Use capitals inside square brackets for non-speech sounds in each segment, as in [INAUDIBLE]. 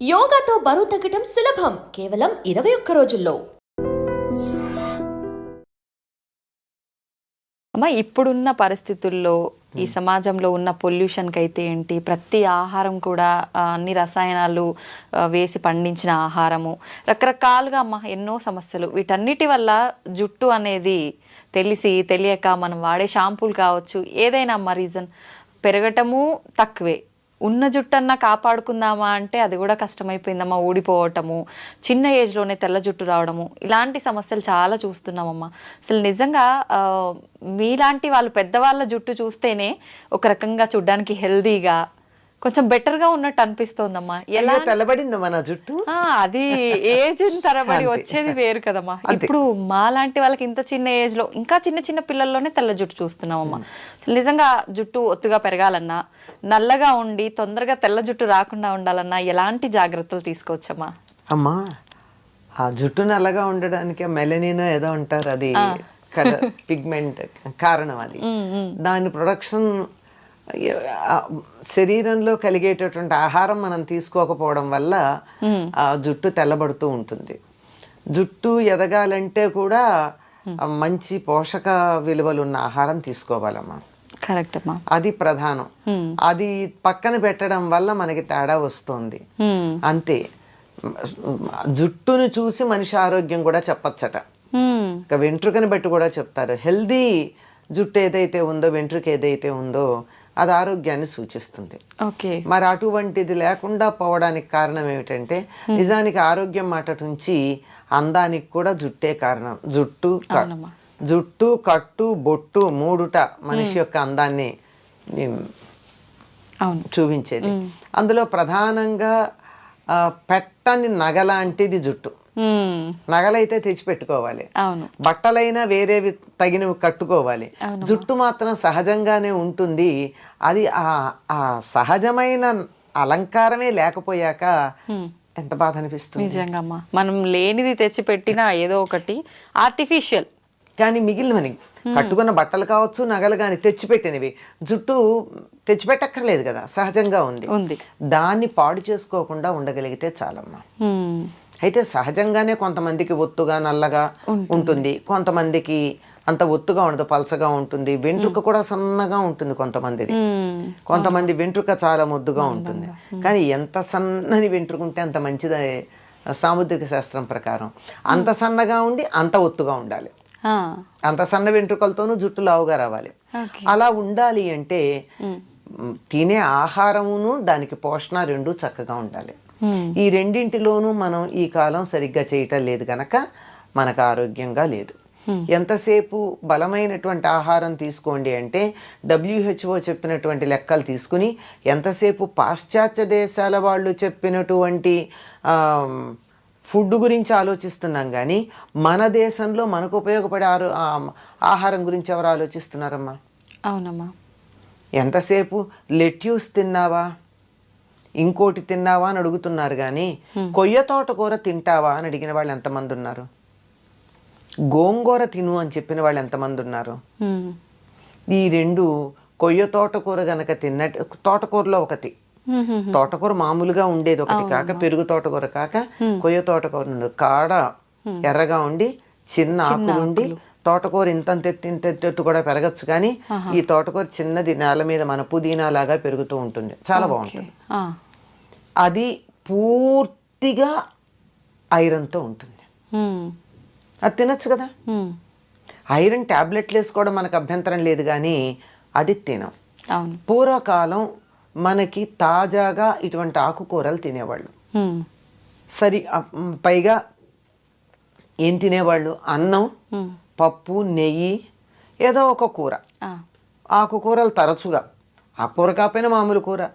యోగాతో బరువు తగ్గటం సులభం. కేవలం ఇరవై ఒక్క రోజుల్లో. అమ్మ ఇప్పుడున్న పరిస్థితుల్లో ఈ సమాజంలో ఉన్న పొల్యూషన్కి అయితే ఏంటి? ప్రతి ఆహారం కూడా అన్ని రసాయనాలు వేసి పండించిన ఆహారము. రకరకాలుగా అమ్మ ఎన్నో సమస్యలు. వీటన్నిటి వల్ల జుట్టు అనేది తెలిసి తెలియక మనం వాడే షాంపూలు కావచ్చు ఏదైనా అమ్మ రీజన్. పెరగటము తక్కువే. ఉన్న జుట్టన్నా కాపాడుకుందామా అంటే అది కూడా కష్టమైపోయిందమ్మా ఊడిపోవటము చిన్న ఏజ్లోనే తెల్ల జుట్టు రావడము. ఇలాంటి సమస్యలు చాలా చూస్తున్నామమ్మా. అసలు నిజంగా మీలాంటి వాళ్ళు పెద్దవాళ్ళ జుట్టు చూస్తేనే ఒక రకంగా చూడ్డానికి హెల్దీగా కొంచెం బెటర్గా ఉన్నట్టు అనిపిస్తోందమ్మా. ఎలా ఎలా తెల్లబడిందమ్మా నా జుట్టు. అది ఏజ్ తరబడి. వచ్చేది వేరు కదమ్మా. ఇప్పుడు మా లాంటి వాళ్ళకి ఇంత చిన్న ఏజ్లో ఇంకా చిన్న చిన్న పిల్లల్లోనే తెల్ల జుట్టు చూస్తున్నామమ్మా. నిజంగా జుట్టు ఒత్తుగా పెరగాలన్నా నల్లగా ఉండి తొందరగా తెల్ల జుట్టు రాకుండా ఉండాలన్నా ఎలాంటి జాగ్రత్తలు తీసుకోవచ్చమ్మా? అమ్మా ఆ జుట్టు నల్లగా ఉండడానికి మెలనినో ఏదో అంటారు అది పిగ్మెంట్ కారణం అది. దాని ప్రొడక్షన్ శరీరంలో కలిగేటటువంటి ఆహారం మనం తీసుకోకపోవడం వల్ల ఆ జుట్టు తెల్లబడుతూ ఉంటుంది. జుట్టు ఎదగాలంటే కూడా మంచి పోషక విలువలు ఉన్న ఆహారం తీసుకోవాలమ్మా. కరెక్ట్ అమ్మా. అది ప్రధానం. అది పక్కన పెట్టడం వల్ల మనకి తేడా వస్తుంది. అంతే. జుట్టును చూసి మనిషి ఆరోగ్యం కూడా చెప్పచ్చట. ఇక వెంట్రుకని బట్టి కూడా చెప్తారు. హెల్దీ జుట్టు ఏదైతే ఉందో వెంట్రుక ఏదైతే ఉందో అది ఆరోగ్యాన్ని సూచిస్తుంది. ఓకే. మరి అటువంటిది లేకుండా పోవడానికి కారణం ఏమిటంటే నిజానికి ఆరోగ్యం మాట నుంచి అందానికి కూడా జుట్టే కారణం. జుట్టు. జుట్టు కట్టు బొట్టు మూడుట మనిషి యొక్క అందాన్ని చూపించేది. అందులో ప్రధానంగా పెట్టని నగలాంటిది జుట్టు. నగలైతే తెచ్చిపెట్టుకోవాలి. అవును. బట్టలైనా వేరేవి తగినవి కట్టుకోవాలి. జుట్టు మాత్రం సహజంగానే ఉంటుంది. అది ఆ ఆ సహజమైన అలంకారమే లేకపోయాక ఎంత బాధ అనిపిస్తుంది నిజంగా మనం లేనిది తెచ్చి పెట్టినా ఏదో ఒకటి ఆర్టిఫిషియల్ కానీ మిగిలినవని. కట్టుకున్న బట్టలు కావచ్చు నగలు కానీ తెచ్చిపెట్టినవి. జుట్టు తెచ్చిపెట్టక్కర్లేదు కదా. సహజంగా ఉంది. దాన్ని పాడు చేసుకోకుండా ఉండగలిగితే చాలమ్మా. అయితే సహజంగానే కొంతమందికి ఒత్తుగా నల్లగా ఉంటుంది. కొంతమందికి అంత ఒత్తుగా ఉండదు పలచగా ఉంటుంది. వెంట్రుక కూడా సన్నగా ఉంటుంది కొంతమందిది. కొంతమంది వెంట్రుక చాలా ముద్దుగా ఉంటుంది. కానీ ఎంత సన్నని వెంట్రుక ఉంటే అంత మంచిది సాముద్రిక శాస్త్రం ప్రకారం. అంత సన్నగా ఉండి అంత ఒత్తుగా ఉండాలి. అంత సన్న వెంట్రుకలతోనూ జుట్టు లావుగా రావాలి. అలా ఉండాలి అంటే తినే ఆహారమును దానికి పోషణ రెండు చక్కగా ఉండాలి. ఈ రెండింటిలోనూ మనం ఈ కాలం సరిగ్గా చేయటం లేదు కనుక మనకు ఆరోగ్యంగా లేదు. ఎంతసేపు బలమైనటువంటి ఆహారం తీసుకోండి అంటే డబ్ల్యూహెచ్ఓ చెప్పినటువంటి లెక్కలు తీసుకుని ఎంతసేపు పాశ్చాత్య దేశాల వాళ్ళు చెప్పినటువంటి ఫుడ్ గురించి ఆలోచిస్తున్నాం కానీ మన దేశంలో మనకు ఉపయోగపడే ఆరో ఆహారం గురించి ఎవరు ఆలోచిస్తున్నారమ్మా? అవునమ్మా. ఎంతసేపు లెట్యూస్ తిన్నావా? ఇంకోటి తిన్నావా అని అడుగుతున్నారు కానీ కొయ్య తోటకూర తింటావా అని అడిగిన వాళ్ళు ఎంతమంది ఉన్నారు? గోంగూర తిను అని చెప్పిన వాళ్ళు ఎంతమంది ఉన్నారు. ఈ రెండు కొయ్య తోటకూర గనక తిన్నట్టు తోటకూరలో ఒకటి. తోటకూర మామూలుగా ఉండేది ఒకటి కాక పెరుగు తోటకూర కాక కొయ్య తోటకూర కాడ ఎర్రగా ఉండి చిన్న ఆకులు. ఉండి తోటకూర ఇంత ఇంత ఎత్తు కూడా పెరగచ్చు కానీ ఈ తోటకూర చిన్నది నేల మీద మన పుదీనా లాగా పెరుగుతూ ఉంటుంది చాలా బాగుంటుంది. అది పూర్తిగా ఐరన్తో ఉంటుంది. అది తినచ్చు కదా. ఐరన్ టాబ్లెట్లు వేసుకోవడం మనకు అభ్యంతరం లేదు కానీ అది తినం పూర్వకాలం మనకి తాజాగా ఇటువంటి ఆకుకూరలు తినేవాళ్ళు. సరి పైగా ఏం తినేవాళ్ళు అన్నం. పప్పు నెయ్యి ఏదో ఒక కూర. ఆకుకూరలు తరచుగా. ఆ కూర కాకపోయినా మామూలు కూర.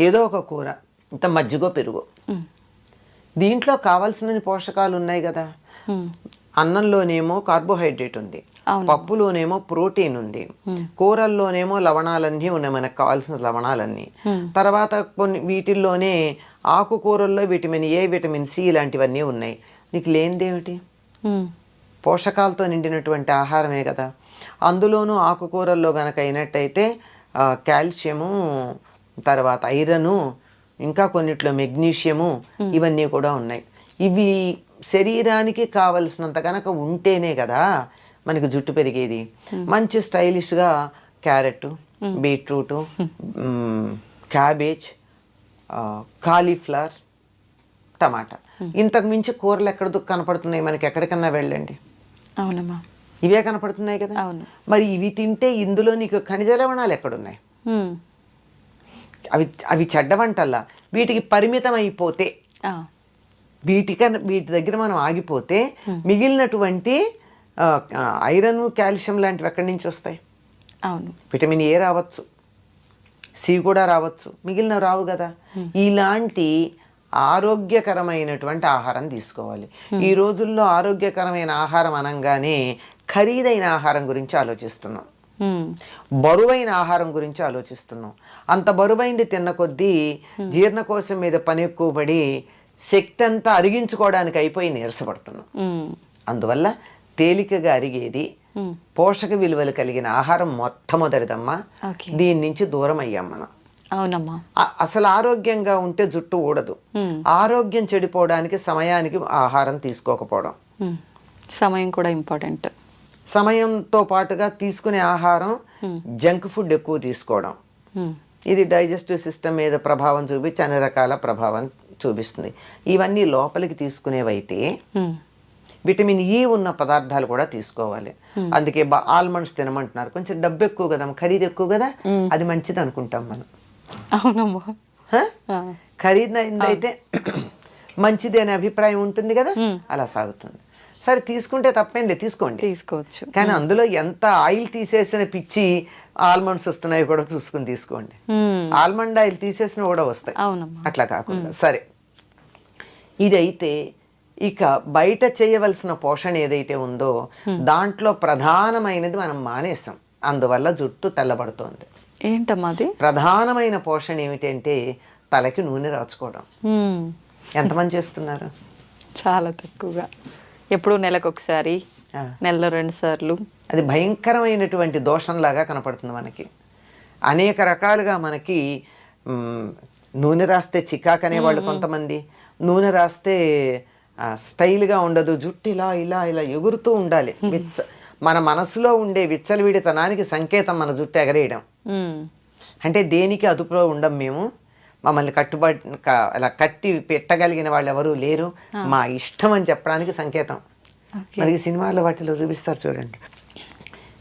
ఏదో ఒక కూర. ఇంత మజ్జిగో పెరుగు. దీంట్లో కావాల్సిన పోషకాలు ఉన్నాయి కదా. అన్నంలోనేమో కార్బోహైడ్రేట్ ఉంది. పప్పులోనేమో ప్రోటీన్ ఉంది. కూరల్లోనేమో లవణాలన్నీ ఉన్నాయి మనకు కావాల్సిన లవణాలన్నీ. తర్వాత కొన్ని వీటిల్లోనే ఆకుకూరల్లో విటమిన్ ఏ విటమిన్ సి ఇలాంటివన్నీ ఉన్నాయి. నీకు లేనిదేమిటి. పోషకాలతో నిండినటువంటి ఆహారమే కదా. అందులోనూ ఆకుకూరల్లో గనక అయినట్టయితే కాల్షియము తర్వాత ఐరను ఇంకా కొన్నిట్లో మెగ్నీషియము ఇవన్నీ కూడా ఉన్నాయి. ఇవి శరీరానికి కావలసినంత కనుక ఉంటేనే కదా మనకి జుట్టు పెరిగేది. మంచి స్టైలిష్గా క్యారెట్ బీట్రూట్ క్యాబేజ్ కాలీఫ్లవర్ టమాటా. ఇంతకు మించి కూరలు ఎక్కడ కనపడుతున్నాయి? మనకి ఎక్కడికన్నా వెళ్ళండి. అవునమ్మా. ఇవే కనపడుతున్నాయి కదా? అవును. మరి ఇవి తింటే ఇందులో నీకు ఖనిజ లవణాలు ఎక్కడున్నాయి. అవి అవి చెడ్డ వంటల్లా? వీటికి పరిమితం అయిపోతే ఆ. వీటికన్నా వీటి దగ్గర మనం ఆగిపోతే మిగిలినటువంటి ఐరన్ కాల్షియం లాంటివి ఎక్కడి నుంచి వస్తాయి? అవును. విటమిన్ ఏ రావచ్చు. సి కూడా రావచ్చు. మిగిలిన రావు కదా? ఇలాంటి ఆరోగ్యకరమైనటువంటి ఆహారం తీసుకోవాలి. ఈ రోజుల్లో ఆరోగ్యకరమైన ఆహారం అనగానే ఖరీదైన ఆహారం గురించి ఆలోచిస్తున్నాం. బరువైన ఆహారం గురించి ఆలోచిస్తున్నాం. అంత బరువైంది తిన్న కొద్దీ జీర్ణకోశం మీద పని ఎక్కువ పడి శక్తి అంతా అరిగించుకోవడానికి అయిపోయి నీరసపడుతున్నాం. అందువల్ల తేలికగా అరిగేది. పోషక విలువలు కలిగిన ఆహారం మొట్టమొదటిదమ్మా. దీని నుంచి దూరం అయ్యాం మనం. అవునమ్మా. అసలు ఆరోగ్యంగా ఉంటే జుట్టు ఊడదు. ఆరోగ్యం చెడిపోవడానికి సమయానికి ఆహారం తీసుకోకపోవడం. సమయం కూడా ఇంపార్టెంట్. సమయంతో పాటుగా తీసుకునే ఆహారం జంక్ ఫుడ్ ఎక్కువ తీసుకోవడం. ఇది డైజెస్టివ్ సిస్టమ్ మీద ప్రభావం చూపించి అన్ని రకాల ప్రభావం చూపిస్తుంది. ఇవన్నీ లోపలికి తీసుకునేవైతే. విటమిన్ ఈ ఉన్న పదార్థాలు కూడా తీసుకోవాలి. అందుకే ఆల్మండ్స్ తినమంటున్నారు. కొంచెం డబ్బు ఎక్కువ కదా ఖరీదు ఎక్కువ కదా అది మంచిది అనుకుంటాం మనం. అవునమ్మా. ఖరీదైందైతే మంచిది అనే అభిప్రాయం ఉంటుంది కదా? అలా సాగుతుంది. సరే తీసుకుంటే తప్పేంది తీసుకోండి. తీసుకోవచ్చు. కానీ అందులో ఎంత ఆయిల్ తీసేసిన పిచ్చి ఆల్మండ్స్ వస్తున్నాయో కూడా చూసుకుని తీసుకోండి. ఆల్మండ్ ఆయిల్ తీసేసిన కూడా వస్తాయి. అట్లా కాకుండా. సరే. ఇదైతే ఇక బయట చేయవలసిన పోషణ ఏదైతే ఉందో దాంట్లో ప్రధానమైనది మనం మానేసాం అందువల్ల జుట్టు తెల్లబడుతోంది. ఏంటమ్మా అది ప్రధానమైన పోషణ ఏమిటంటే తలకి నూనె రాచుకోవడం. ఎంతమంది చేస్తున్నారు? చాలా తక్కువగా. ఎప్పుడు నెలకు ఒకసారి. నెలలో రెండు సార్లు. అది భయంకరమైనటువంటి దోషంలాగా కనపడుతుంది మనకి. అనేక రకాలుగా మనకి నూనె రాస్తే చికాక్ అనేవాళ్ళు కొంతమంది. నూనె రాస్తే స్టైల్గా ఉండదు. జుట్టు ఇలా ఇలా ఇలా ఎగురుతూ ఉండాలి. విచ్చ మన మనసులో ఉండే విచ్చలవిడితనానికి సంకేతం మన జుట్టు ఎగరేయడం. అంటే దేనికి అదుపులో ఉండం మేము? మమ్మల్ని కట్టుబడి అలా కట్టి పెట్టగలిగిన వాళ్ళు ఎవరు లేరు మా ఇష్టం అని చెప్పడానికి సంకేతం. మరి సినిమాలో వాటిలో చూపిస్తారు చూడండి.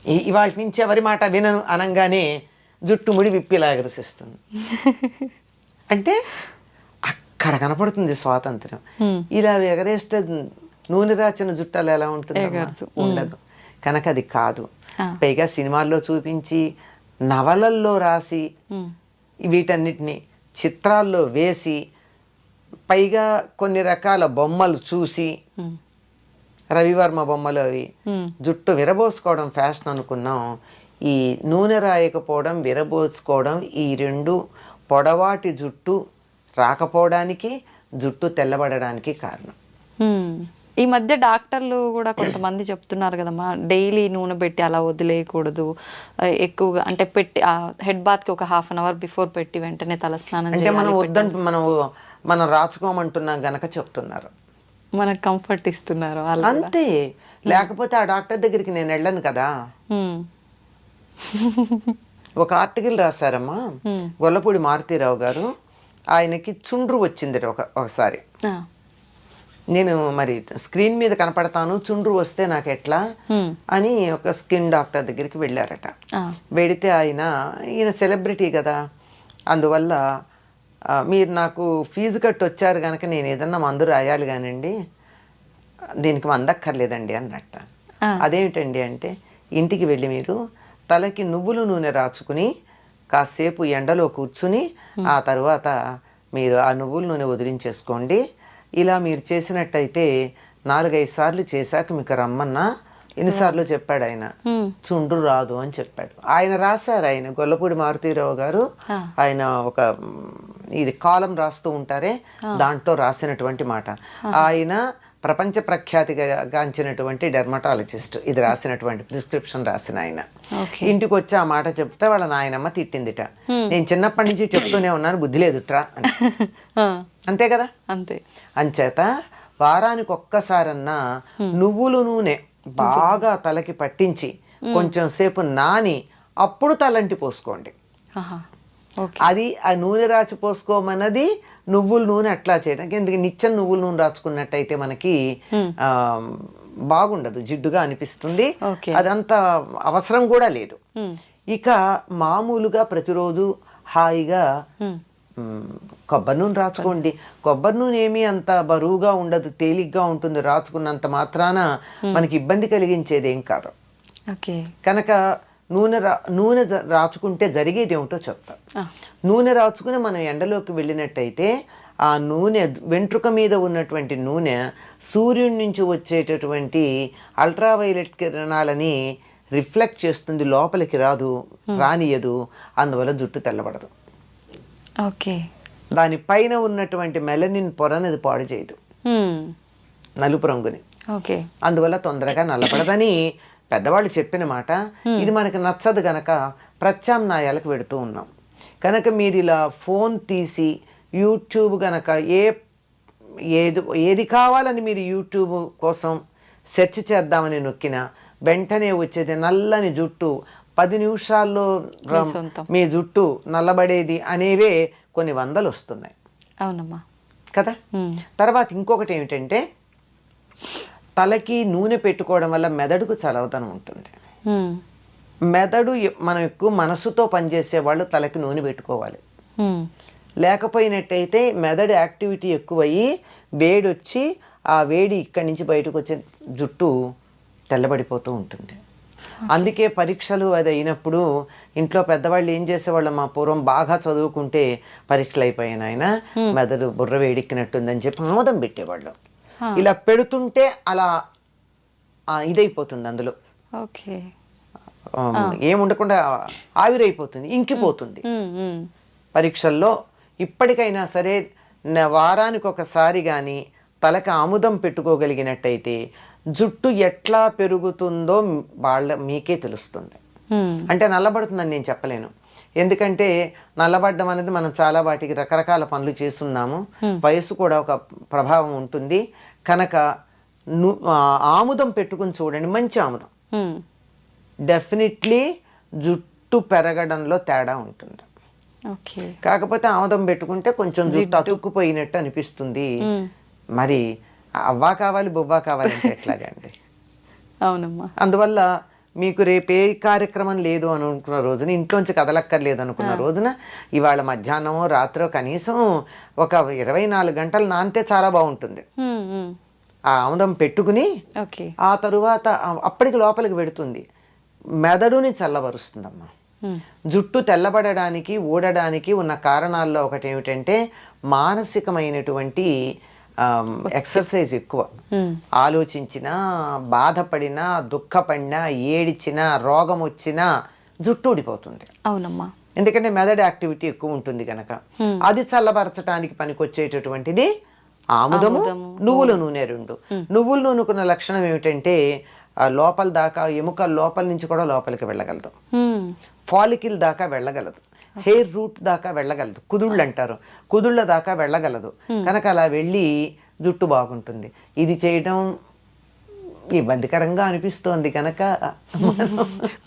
ఇవాళ నుంచి ఎవరి మాట వినను అనగానే జుట్టు ముడి విప్పిలా ఎగరసిస్తుంది. [LAUGHS] అంటే అక్కడ కనపడుతుంది స్వాతంత్రం Hmm. ఇలా ఎగరేస్తే నూనె రాచిన జుట్టాలు ఎలా ఉంటుంది ఎగరదు. ఉండదు. కనుక అది కాదు. Ah. పైగా సినిమాల్లో చూపించి నవలల్లో రాసి. వీటన్నిటిని చిత్రాల్లో వేసి పైగా కొన్ని రకాల బొమ్మలు చూసి. రవివర్మ బొమ్మలు అవి. జుట్టు విరబోసుకోవడం ఫ్యాషన్ అనుకున్నాం ఈ నూనె రాయకపోవడం విరబోసుకోవడం ఈ రెండు పొడవాటి జుట్టు రాకపోవడానికి జుట్టు తెల్లబడడానికి కారణం. ఈ మధ్య డాక్టర్లు కూడా కొంతమంది చెప్తున్నారు కదమ్మా డైలీ నూనె పెట్టి అలా వదిలేయకూడదు ఎక్కువగా అంటే పెట్టి హెడ్ బాత్కి ఒక హాఫ్ అన్ అవర్ బిఫోర్ పెట్టి వెంటనే తలస్నానం అంటే మనం వద్దంటు మనం మనం రాచుకోమంటున్నాం గనక చెప్తున్నారు మనకు కంఫర్ట్ ఇస్తున్నారు. అంతే లేకపోతే ఆ డాక్టర్ దగ్గరికి నేను వెళ్ళను కదా. ఒక ఆర్టికల్ రాశారమ్మా. గొల్లపూడి మారుతీరావు గారు ఆయనకి చుండ్రు వచ్చింది ఒక ఒకసారి. నేను మరి స్క్రీన్ మీద కనపడతాను చుండ్రు వస్తే నాకు ఎట్లా. అని ఒక స్కిన్ డాక్టర్ దగ్గరికి వెళ్ళారట. వెడితే ఆయన ఈయన సెలబ్రిటీ కదా అందువల్ల మీరు నాకు ఫీజు కట్టి వచ్చారు కనుక నేను ఏదన్నా మందు రాయాలి కానండి దీనికి మందక్కర్లేదండి అన్నట్ట. అదేమిటండి అంటే ఇంటికి వెళ్ళి మీరు తలకి నువ్వుల నూనె రాచుకుని కాసేపు ఎండలో కూర్చుని ఆ తర్వాత మీరు ఆ నువ్వుల నూనె వదిలించేసుకోండి ఇలా మీరు చేసినట్టయితే నాలుగైదు సార్లు చేశాక మీకు రమ్మన్నా ఎన్నిసార్లు చెప్పాడు ఆయన. చుండ్రు రాదు అని చెప్పాడు. ఆయన రాశారు ఆయన. గొల్లపూడి మారుతీరావు గారు. ఆయన ఒక ఇది కాలం రాస్తూ ఉంటారే దాంట్లో రాసినటువంటి మాట. ఆయన ప్రపంచ ప్రఖ్యాతిగా గాంచినటువంటి డెర్మటాలజిస్ట్. ఇది రాసినటువంటి ప్రిస్క్రిప్షన్ రాసిన ఆయన. ఇంటికి వచ్చి ఆ మాట చెప్తే వాళ్ళ నాయనమ్మ తిట్టిందిట. నేను చిన్నప్పటి నుంచి చెప్తూనే ఉన్నాను బుద్ధి లేదుట్రా అని. అంతే కదా? అంతే. అంచేత వారానికి ఒక్కసారన్నా నువ్వులు నూనె బాగా తలకి పట్టించి కొంచెం సేపు నాని అప్పుడు తలంటి పోసుకోండి. అది ఆ నూనె రాచి పోసుకోమన్నది నువ్వుల నూనె అట్లా చేయడానికి ఎందుకంటే నిత్యం నువ్వుల నూనె రాచుకున్నట్టయితే మనకి బాగుండదు జిడ్డుగా అనిపిస్తుంది. అదంత అవసరం కూడా లేదు. ఇక మామూలుగా ప్రతిరోజు హాయిగా కొబ్బరి నూనె రాచుకోండి. కొబ్బరి నూనె ఏమీ అంత బరువుగా ఉండదు తేలిగ్గా ఉంటుంది. రాచుకున్నంత మాత్రాన మనకి ఇబ్బంది కలిగించేది ఏం కాదు. ఓకే. కనుక నూనె రా నూనె రాచుకుంటే జరిగేది ఏమిటో చెప్తా. నూనె రాచుకుని మనం ఎండలోకి వెళ్ళినట్టయితే ఆ నూనె వెంట్రుక మీద ఉన్నటువంటి నూనె సూర్యుడి నుంచి వచ్చేటటువంటి అల్ట్రావైలెట్ కిరణాలని రిఫ్లెక్ట్ చేస్తుంది లోపలికి రాదు రానియదు అందువల్ల జుట్టు తెల్లబడదు. ఓకే. దానిపైన ఉన్నటువంటి మెలనిన్ పొరనది పాడు చేయదు. నలుపు రంగుని. ఓకే. అందువల్ల తొందరగా నల్లబడదని పెద్దవాళ్ళు చెప్పిన మాట ఇది మనకి నచ్చదు గనక ప్రత్యామ్నాయాలకు పెడుతూ ఉన్నాం. కనుక మీరు ఇలా ఫోన్ తీసి యూట్యూబ్ గనక ఏ ఏది ఏది కావాలని మీరు యూట్యూబ్ కోసం సెర్చ్ చేద్దామని నొక్కిన వెంటనే వచ్చేది నల్లని జుట్టు పది నిమిషాల్లో మీ జుట్టు నల్లబడేది అనేవే కొన్ని వందలు వస్తున్నాయి అవునమ్మా. కదా? తర్వాత ఇంకొకటి ఏమిటంటే తలకి నూనె పెట్టుకోవడం వల్ల మెదడుకు చలవతనం ఉంటుంది. మెదడు మనం ఎక్కువ మనసుతో పనిచేసే వాళ్ళు తలకి నూనె పెట్టుకోవాలి. లేకపోయినట్టయితే మెదడు యాక్టివిటీ ఎక్కువయ్యి వేడి వచ్చి ఆ వేడి ఇక్కడి నుంచి బయటకు వచ్చే జుట్టు తెల్లబడిపోతూ ఉంటుంది. అందుకే పరీక్షలు అది అయినప్పుడు ఇంట్లో పెద్దవాళ్ళు ఏం చేసేవాళ్ళు మా పూర్వం బాగా చదువుకుంటే పరీక్షలు అయిపోయాయి ఆయన మెదడు బుర్ర వేడెక్కినట్టుందని చెప్పి ఆమోదం పెట్టేవాళ్ళు. ఇలా పెడుతుంటే అలా ఇదైపోతుంది అందులో. ఓకే. ఏముండకుండా ఆవిరైపోతుంది ఇంకిపోతుంది. పరీక్షల్లో ఇప్పటికైనా సరే వారానికి ఒకసారి కానీ తలకి ఆముదం పెట్టుకోగలిగినట్టయితే జుట్టు ఎట్లా పెరుగుతుందో వాళ్ళ మీకే తెలుస్తుంది. అంటే నల్లబడుతుందని నేను చెప్పలేను. ఎందుకంటే నల్లబడ్డం అనేది మనం చాలా వాటికి రకరకాల పనులు చేస్తున్నాము. వయసు కూడా ఒక ప్రభావం ఉంటుంది. కనుక ఆముదం పెట్టుకుని చూడండి. మంచి ఆముదం. డెఫినెట్లీ జుట్టు పెరగడంలో తేడా ఉంటుంది. ఓకే. కాకపోతే ఆముదం పెట్టుకుంటే కొంచెం జుట్టు అతుక్కుపోయినట్టు అనిపిస్తుంది. మరి అవ్వా కావాలి బొవ్వా కావాలంటే ఎట్లాగండి? అవునమ్మా. అందువల్ల మీకు రేపు ఏ కార్యక్రమం లేదు అని అనుకున్న రోజున ఇంట్లోంచి కదలక్కర్లేదు అనుకున్న రోజున ఇవాళ మధ్యాహ్నమో రాత్రో కనీసం ఒక ఇరవై నాలుగు గంటలు నానితే చాలా బాగుంటుంది. ఆ ఆముదం పెట్టుకుని ఓకే. ఆ తరువాత అప్పటికి లోపలికి పెడుతుంది మెదడుని చల్లబరుస్తుందమ్మా. జుట్టు తెల్లబడడానికి ఊడడానికి ఉన్న కారణాల్లో ఒకటి ఏమిటంటే మానసికమైనటువంటి ఎక్సర్సైజ్ ఎక్కువ. ఆలోచించినా బాధపడినా దుఃఖపడినా ఏడిచినా రోగం వచ్చినా జుట్టు ఊడిపోతుంది. అవునమ్మా. ఎందుకంటే మెదడు యాక్టివిటీ ఎక్కువ ఉంటుంది కనుక అది చల్లబరచడానికి పనికొచ్చేటటువంటిది ఆముదము నువ్వుల నూనె రెండు. నువ్వుల నూనెకున్న లక్షణం ఏమిటంటే లోపల దాకా ఎముకల లోపల నుంచి కూడా లోపలికి వెళ్ళగలదు. ఫాలికిల్ దాకా వెళ్ళగలదు. హెయిర్ రూట్ దాకా వెళ్ళగలదు. కుదుళ్ళు అంటారు. కుదుళ్ళ దాకా వెళ్ళగలదు. కనుక అలా వెళ్ళి జుట్టు బాగుంటుంది. ఇది చేయడం ఇబ్బందికరంగా అనిపిస్తోంది కనుక.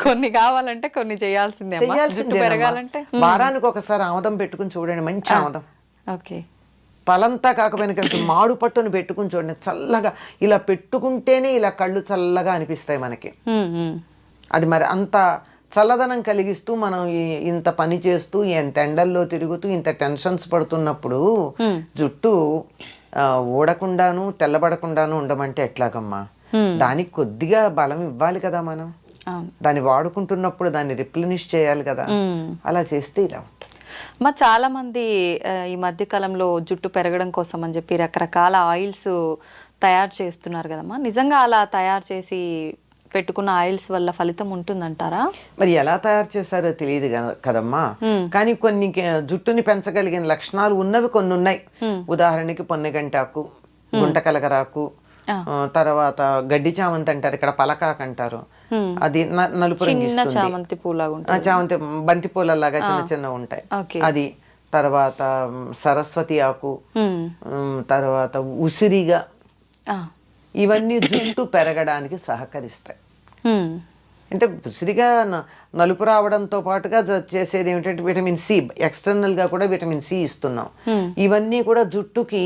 కొన్ని కావాలంటే కొన్ని చేయాల్సిందే చేయాల్సిందేనమ్మా. పెరగాలంటే వారానికి ఒకసారి ఆమదం పెట్టుకుని చూడండి. మంచి ఆమదం. ఓకే. తలంతా కాకపోయినా కలిసి మాడు పట్టును పెట్టుకుని చూడండి. చల్లగా ఇలా పెట్టుకుంటేనే ఇలా కళ్ళు చల్లగా అనిపిస్తాయి మనకి. అది మరి అంత చల్లదనం కలిగిస్తూ మనం ఇంత పని చేస్తూ ఎంత ఎండల్లో తిరుగుతూ ఇంత టెన్షన్స్ పడుతున్నప్పుడు జుట్టు ఊడకుండాను తెల్లబడకుండాను ఉండమంటే ఎట్లాగమ్మా? దానికి కొద్దిగా బలం ఇవ్వాలి కదా మనం. దాన్ని వాడుకుంటున్నప్పుడు దాన్ని రిప్లనిష్ చేయాలి కదా. అలా చేస్తే ఇలా ఉంటుంది. మా చాలా మంది ఈ మధ్య కాలంలో జుట్టు పెరగడం కోసం అని చెప్పి రకరకాల ఆయిల్స్ తయారు చేస్తున్నారు కదమ్మా. నిజంగా అలా తయారు చేసి పెట్టుకున్న ఆయిల్స్ వల్ల ఫలితం ఉంటుందంటారా? మరి ఎలా తయారు చేశారో తెలియదు కదమ్మా. కానీ కొన్ని జుట్టుని పెంచగలిగిన లక్షణాలు ఉన్నవి కొన్ని ఉన్నాయి. ఉదాహరణకి పొన్నగంటాకు. ఆ, తర్వాత గడ్డి చామంతి అంటారు ఇక్కడ పలకాక్ అంటారు. అది నలుపు. చామంతి పూలాగా చామంతి బంతి పూలలాగా చిన్న చిన్న ఉంటాయి. అది తర్వాత సరస్వతి ఆకు తర్వాత ఉసిరిగా. ఇవన్నీ జుట్టు పెరగడానికి సహకరిస్తాయి. అంటే ఉసిరిగా నలుపు రావడంతో పాటుగా చేసేది ఏమిటంటే విటమిన్ సి ఎక్స్టర్నల్గా కూడా విటమిన్ సి ఇస్తున్నాం Hmm. ఇవన్నీ కూడా జుట్టుకి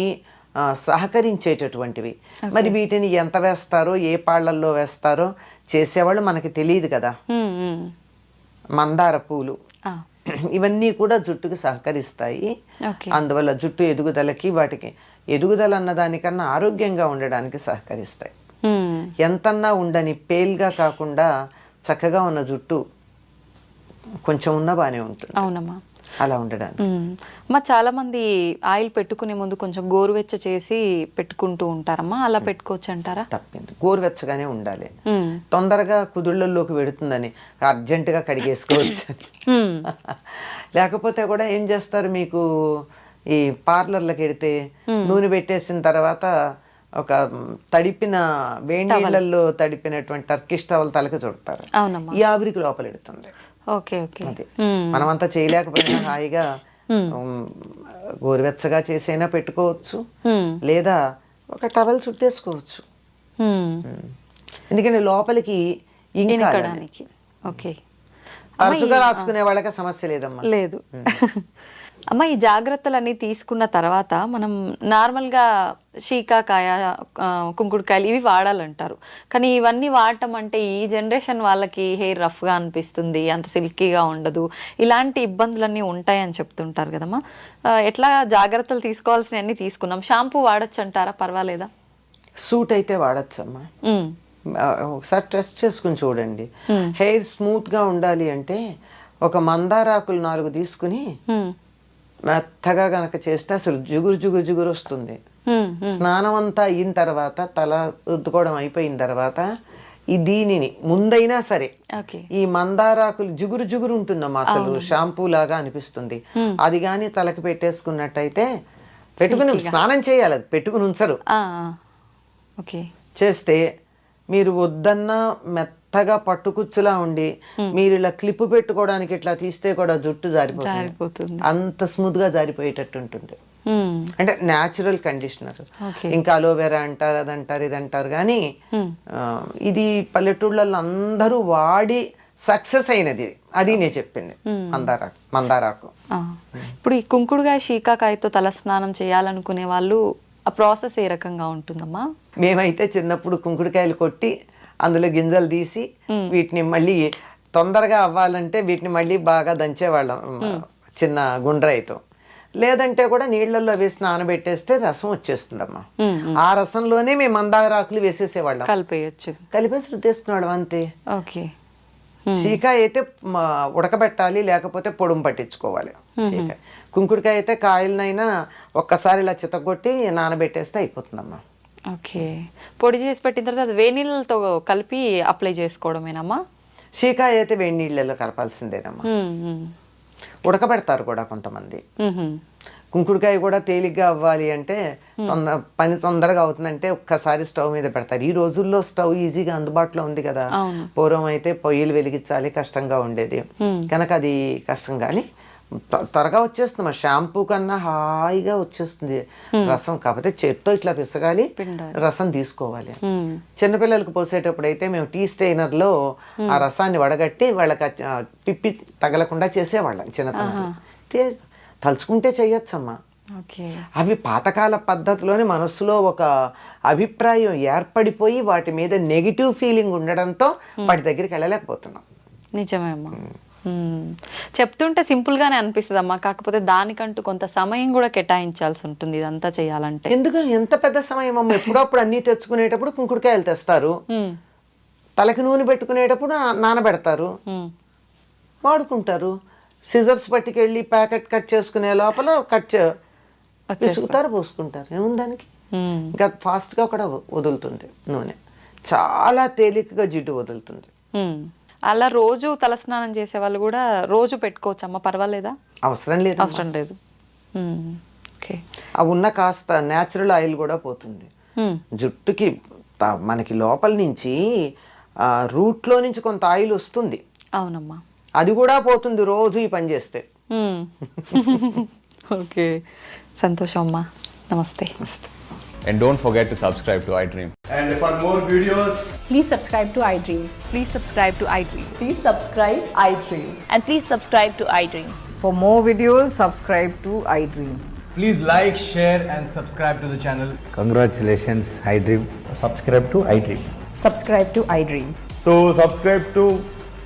సహకరించేటటువంటివి మరి వీటిని ఎంత వేస్తారో ఏ పాళ్ళల్లో వేస్తారో చేసేవాళ్ళు మనకి తెలియదు కదా. హ్మ్. మందార పూలు. ఇవన్నీ కూడా జుట్టుకి సహకరిస్తాయి అందువల్ల జుట్టు ఎదుగుదలకి వాటికి ఎదుగుదల అన్నదానికన్నా ఆరోగ్యంగా ఉండడానికి సహకరిస్తాయి. ఎంతన్నా ఉండని పేల్గా కాకుండా చక్కగా ఉన్న జుట్టు కొంచెం ఉన్నా బాగానే ఉంటుంది. అవునమ్మా. అలా ఉండడానికి. మా చాలా మంది ఆయిల్ పెట్టుకునే ముందు కొంచెం గోరువెచ్చ చేసి పెట్టుకుంటూ ఉంటారమ్మా. అలా పెట్టుకోవచ్చు అంటారా తప్పింది గోరువెచ్చగానే ఉండాలి. తొందరగా కుదుళ్ళల్లోకి వెడుతుందని అర్జెంటుగా కడిగేసుకోవచ్చు. లేకపోతే కూడా ఏం చేస్తారు మీకు? ఈ పార్లర్లకు వెడితే నూనె పెట్టేసిన తర్వాత ఒక తడిపిన వేడి నీళ్ళల్లో తడిపినటువంటి టర్కిష్ టవల్ తలకి చుడతారు. ఈ ఆవిరికి లోపల ఎడుతుంది ఓకే ఓకే. మనమంతా చేయలేకపోయినా [CLEARS THROAT] హాయిగా గోరువెచ్చగా చేసైనా పెట్టుకోవచ్చు. లేదా ఒక టవల్ చుట్టేసుకోవచ్చు. ఎందుకంటే లోపలికి ఇంకా ఓకే. తరచుగా రాసుకునే వాళ్ళకి సమస్య లేదమ్మా. లేదు. అమ్మ ఈ జాగ్రత్తలన్నీ తీసుకున్న తర్వాత మనం నార్మల్గా శీకాకాయ కుంకుడుకాయలు ఇవి వాడాలంటారు. కానీ ఇవన్నీ వాడటం అంటే ఈ జనరేషన్ వాళ్ళకి హెయిర్ రఫ్గా అనిపిస్తుంది అంత సిల్కీగా ఉండదు. ఇలాంటి ఇబ్బందులన్నీ ఉంటాయని చెప్తుంటారు కదమ్మా. ఎట్లా జాగ్రత్తలు తీసుకోవాల్సినవన్నీ తీసుకున్నాం. షాంపూ వాడచ్చు అంటారా పర్వాలేదా? సూట్ అయితే వాడచ్చమ్మా. ఒకసారి టెస్ట్ చేసుకుని చూడండి. హెయిర్ స్మూత్గా ఉండాలి అంటే ఒక మందారాకులు నాలుగు తీసుకుని మెత్తగా గనక చేస్తే అసలు జుగురు జుగురు జుగురు వస్తుంది. స్నానం అంతా అయిన తర్వాత తల రుద్దుకోవడం అయిపోయిన తర్వాత ఈ దీనిని ముందైనా సరే ఈ మందారాకులు జుగురు జుగురు ఉంటుందమ్మా అసలు షాంపూ లాగా అనిపిస్తుంది. అది కానీ తలకి పెట్టేసుకున్నట్టయితే పెట్టుకుని స్నానం చేయాలి అది పెట్టుకుని ఉంచరు. చేస్తే మీరు వద్దన్నా మెత్తగా పట్టుకుచ్చులా ఉండి మీరు ఇలా క్లిప్ పెట్టుకోవడానికి ఇట్లా తీస్తే కూడా జుట్టు జారిపోతుంది. అంత స్మూత్గా జారిపోయేటట్టు ఉంటుంది. అంటే న్యాచురల్ కండిషనర్ ఇంకా అలోవెరా అంటారు అది అంటారు ఇది అంటారు కానీ ఇది పల్లెటూళ్ళల్లో అందరూ వాడి సక్సెస్ అయినది. అది నేను చెప్పింది. మందారాకు. మందారాకు. ఇప్పుడు ఈ శీకాకాయతో తల స్నానం చేయాలనుకునే వాళ్ళు ఆ ప్రాసెస్ ఏ రకంగా ఉంటుందమ్మా? మేమైతే చిన్నప్పుడు కుంకుడుకాయలు కొట్టి అందులో గింజలు తీసి వీటిని మళ్ళీ తొందరగా అవ్వాలంటే వీటిని మళ్ళీ బాగా దంచేవాళ్ళం చిన్న గుండ్రాయితో. లేదంటే కూడా నీళ్ళల్లో వేసి నానబెట్టేస్తే రసం వచ్చేస్తుందమ్మా. ఆ రసంలోనే మేము మందారాకులు వేసేసేవాళ్ళం. కలిపేయచ్చు. కలిపేసి రుద్దేసుకునేవాళ్ళం అంతే. ఓకే. చీకాయ అయితే ఉడకబెట్టాలి లేకపోతే పొడుము పట్టించుకోవాలి. చీకాయ. కుంకుడుకాయ అయితే కాయలనైనా ఒక్కసారి ఇలా చితగొట్టి నానబెట్టేస్తే అయిపోతుందమ్మా. ఓకే. పొడి చేసి పెట్టిన తర్వాత అది నీళ్ళతో కలిపి అప్లై చేసుకోవడమేనమ్మా? చీకాయ అయితే వేడి నీళ్ళలో కలపాల్సిందేనమ్మా. ఉడకబెడతారు కూడా కొంతమంది. కుంకుడుకాయ కూడా తేలిగ్గా అవ్వాలి అంటే తొందర పని తొందరగా అవుతుందంటే ఒక్కసారి స్టవ్ మీద పెడతారు ఈ రోజుల్లో స్టవ్ ఈజీగా అందుబాటులో ఉంది కదా. పూర్వం అయితే పొయ్యిలు వెలిగించాలి కష్టంగా ఉండేది. కనుక అది కష్టం కానీ త్వ- త్వరగా వచ్చేస్తుంది. షాంపూ కన్నా హాయిగా వచ్చేస్తుంది రసం. కాకపోతే చేత్తో ఇట్లా పిసగాలి. రసం తీసుకోవాలి. చిన్నపిల్లలకు పోసేటప్పుడు అయితే మేము టీ స్టెయినర్లో ఆ రసాన్ని వడగట్టి వాళ్ళకి పిప్పి తగలకుండా చేసేవాళ్ళం చిన్నతనంలో. తే- తలుచుకుంటే చెయ్యొచ్చమ్మా. ఓకే. అవి పాతకాల పద్ధతిలోనే మనస్సులో ఒక అభిప్రాయం ఏర్పడిపోయి వాటి మీద నెగిటివ్ ఫీలింగ్ ఉండడంతో వాటి దగ్గరికి వెళ్ళలేకపోతున్నాం. నిజమే అమ్మా. చెప్తుంటే సింపుల్ గానే అనిపిస్తుంది అమ్మా కాకపోతే దానికంటూ కొంత సమయం కూడా కేటాయించాల్సి ఉంటుంది ఇదంతా చేయాలంటే. ఎందుకు? ఎంత పెద్ద సమయం అమ్మ ఎప్పుడప్పుడు అన్నీ తెచ్చుకునేటప్పుడు కుంకుడుకాయలు తెస్తారు. తలకి నూనె పెట్టుకునేటప్పుడు నానబెడతారు. వాడుకుంటారు. సిజర్స్ పట్టుకెళ్ళి ప్యాకెట్ కట్ చేసుకునే లోపల కట్ విసుగుతారు పోసుకుంటారు. ఏముంది దానికి? ఇంకా ఫాస్ట్గా కూడా వదులుతుంది నూనె. చాలా తేలికగా జిడ్డు వదులుతుంది. అలా రోజు తలస్నానం చేసే వాళ్ళు కూడా రోజు పెట్టుకోవచ్చు అమ్మ పర్వాలేదా? అవసరం లేదు అవసరం లేదు. ఓకే. ఆ ఉన్న కాస్త న్యాచురల్ ఆయిల్ కూడా పోతుంది. జుట్టుకి మనకి లోపల నుంచి రూట్లో నుంచి కొంత ఆయిల్ వస్తుంది. అవునమ్మా. అది కూడా పోతుంది రోజు ఈ పని చేస్తే. ఓకే సంతోషం అమ్మా నమస్తే And don't forget to subscribe to iDream. And for more videos, Please subscribe to iDream. Please subscribe to iDream. Please subscribe iDreams. And please subscribe to iDream. For more videos, subscribe to iDream. please like, share, and subscribe to the channel. Congratulations, iDream. Subscribe to iDream. Subscribe to iDream. So subscribe